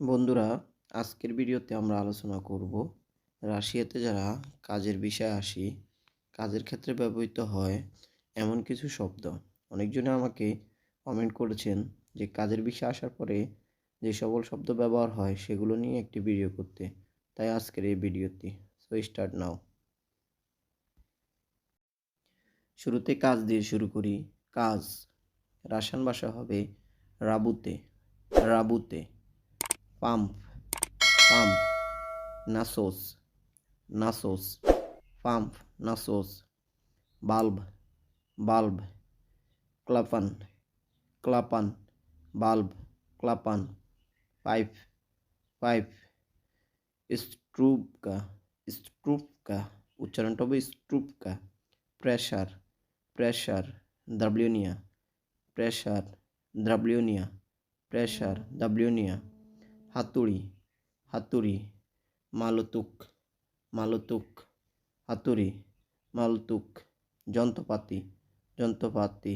বন্ধুরা, আজকের ভিডিওতে আমরা আলোচনা করব রাশিয়াতে যারা কাজের বিষয়ে আসি, কাজের ক্ষেত্রে ব্যবহৃত হয় এমন কিছু শব্দ। অনেকজনে আমাকে কমেন্ট করেছেন যে কাজের বিষয়ে আসার পরে যে সকল শব্দ ব্যবহার হয় সেগুলো নিয়ে একটি ভিডিও করতে। তাই আজকের এই ভিডিওটি সো স্টার্ট নাও শুরুতে কাজ দিয়ে শুরু করি। কাজ রাসায়ন ভাষা হবে রাবুতে রাবুতে। Pump pump নাসোস নাসোস pump নাসোস bulb bulb ক্লাপান ক্লাপান bulb क्लापन pipe pipe स्ट्रूप का स्ट्रूप का उच्चारण तो भी स्ट्रूप का प्रेशर प्रेशर द्रब्ल्यूनिया प्रेशर द्रब्ल्यूनिया प्रेशर द्रब्ल्यूनिया হাতুড়ি হাতুড়ি, মালতুক মালতুক, হাতুড়ি, মালতুক, যন্ত্রপাতি যন্ত্রপাতি,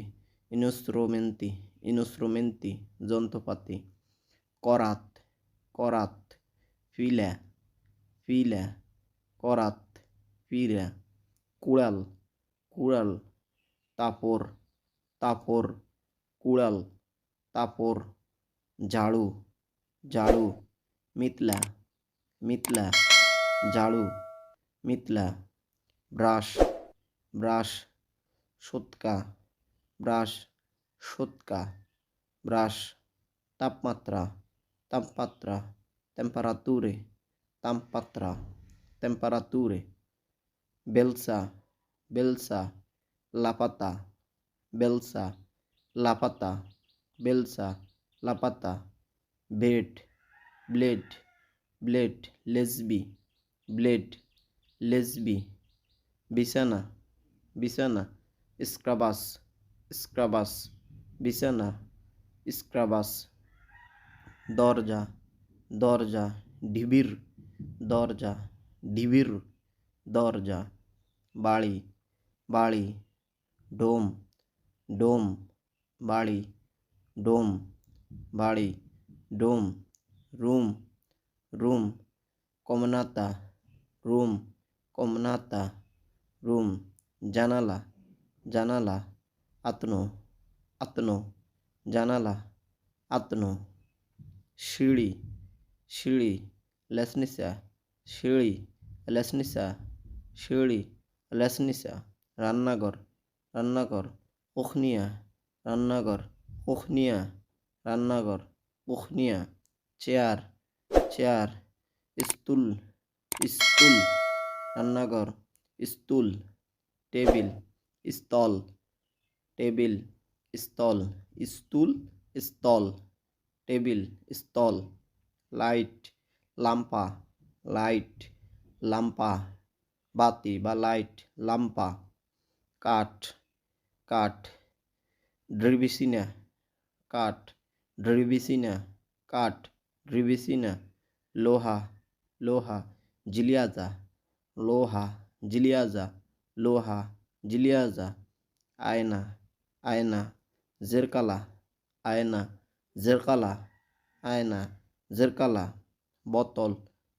ইনস্ট্রুমেন্তি ইনস্ট্রুমেন্তি, যন্ত্রপাতি, করাত করাত, ফিলা ফিলা, করাত, ফিলা, কুড়াল কুড়াল, তাপর তাপর, কুড়াল, তাপর, ঝাড়ু ঝাড়ু মিতলা মিতলা ঝাড়ু মিতলা, ব্রাশ ব্রাশ, সৎকা ব্রাশ সৎকা, ব্রাশ, তাপমাত্রা তাপমাত্রা টেম্পারাতুরে তাপমাত্রা টেম্পারাতুরে বেলসা বেলসা, লাপাতা বেলসা লাপাতা বেলসা, Laapataa. Bed blade blade লেসবি blade লেসবি বিছানা বিছানা স্ক্রাবাস স্ক্রাবাস বিছানা স্ক্রাবাস দরজা দরজা ঢিবির দরজা ঢিবির দরজা বাড়ি বাড়ি ডোম ডোম বাড়ি ডোম বাড়ি ডোম, রুম রুম কমনাতা রুম কমনাতা রুম, জানালা জানালা, আতনো আতনো, জানালা, আতনো, সিঁড়ি সিঁড়ি, লেসনিসা সিঁড়ি লেসনিসা সিঁড়ি, লেসনিসা, রান্নাঘর রান্নাঘর উখনিয়া রান্নাঘর উখনিয়া রান্নাঘর উখনিয়া চেয়ার চেয়ার স্তুল স্তুল রান্নাঘর স্তুল টেবিল, স্থল টেবিল, স্থল স্তুল স্থল, টেবিল, স্থল, লাইট, লাম্পা লাইট, লাম্পা, বাতি বা লাইট, লাম্পা, কাঠ কাঠ ড্রিবিসিনা কাঠ ড্রিবিসিনা কাঠ ড্রিবিসিনা লোহা লোহা, জিলিয়াজা লোহা জিলিয়াজা লোহা, জিলিয়াজা, আয়না আয়না, জেরকালা আয়না জেরকালা আয়না, জেরকালা, বোতল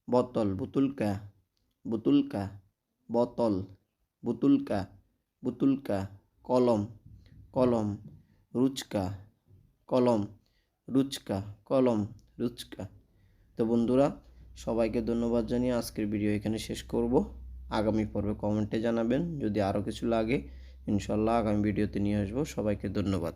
বোতল, বুতুলকা বুতুলকা, বোতল, বুতুলকা বুতুলকা, কলম কলম, রুচকা, কলম রুচকা, কলম, রুচকা। তো বন্ধুরা, সবাইকে ধন্যবাদ জানিয়ে আজকের ভিডিও এখানে শেষ করব। আগামী পর্বে কমেন্টে জানাবেন, যদি আরও কিছু লাগে, ইনশাল্লাহ আগামী ভিডিওতে নিয়ে আসব। সবাইকে ধন্যবাদ।